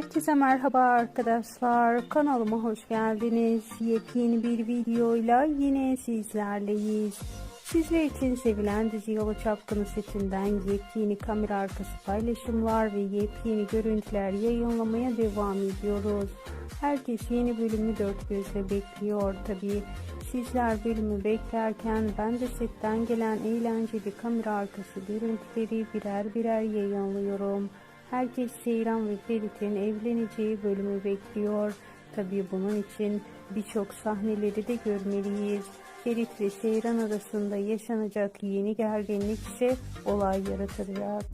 Herkese merhaba arkadaşlar. Kanalıma hoş geldiniz. Yepyeni bir videoyla yine sizlerleyiz. Sizler için sevilen dizi Yalı Çapkını setinden yepyeni kamera arkası paylaşımlar ve yepyeni görüntüler yayınlamaya devam ediyoruz. Herkes yeni bölümü dört gözle bekliyor tabii. Sizler bölümü beklerken ben de setten gelen eğlenceli kamera arkası görüntüleri birer birer yayınlıyorum. Herkes Seyran ve Ferit'in evleneceği bölümü bekliyor. Tabii bunun için birçok sahneleri de görmeliyiz. Ferit ve Seyran arasında yaşanacak yeni gerginlik ise olay yaratacak.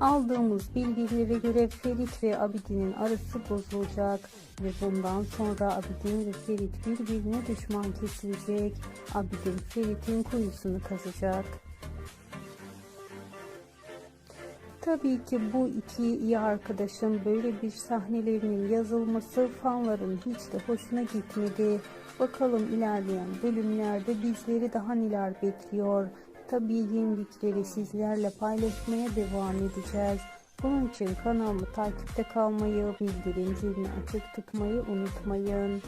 Aldığımız bilgilere göre Ferit ve Abidin'in arası bozulacak ve bundan sonra Abidin ve Ferit birbirine düşman kesilecek. Abidin Ferit'in kuyusunu kazacak. Tabii ki bu iki iyi arkadaşın böyle bir sahnelerinin yazılması fanların hiç de hoşuna gitmedi. Bakalım ilerleyen bölümlerde bizleri daha neler bekliyor. Tabii yenilikleri sizlerle paylaşmaya devam edeceğiz. Bunun için kanalımı takipte kalmayı, bildirim zilini açık tutmayı unutmayın.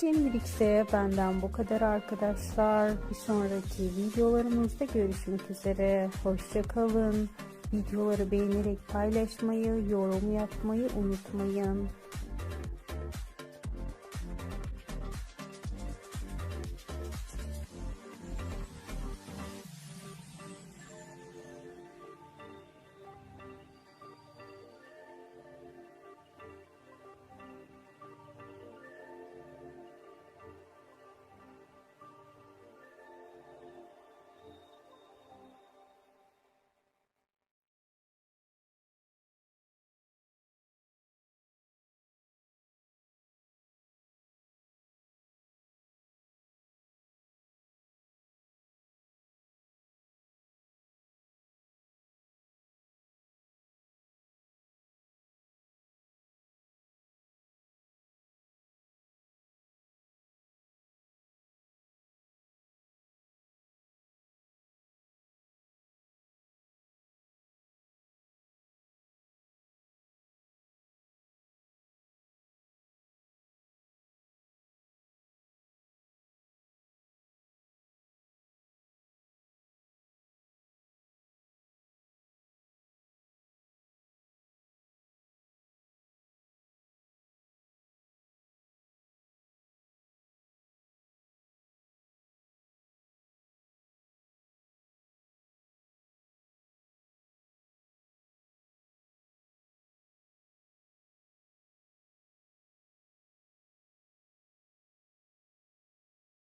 Şimdilik ise benden bu kadar arkadaşlar. Bir sonraki videolarımızda görüşmek üzere. Hoşçakalın. Videoları beğenerek paylaşmayı, yorum yapmayı unutmayın.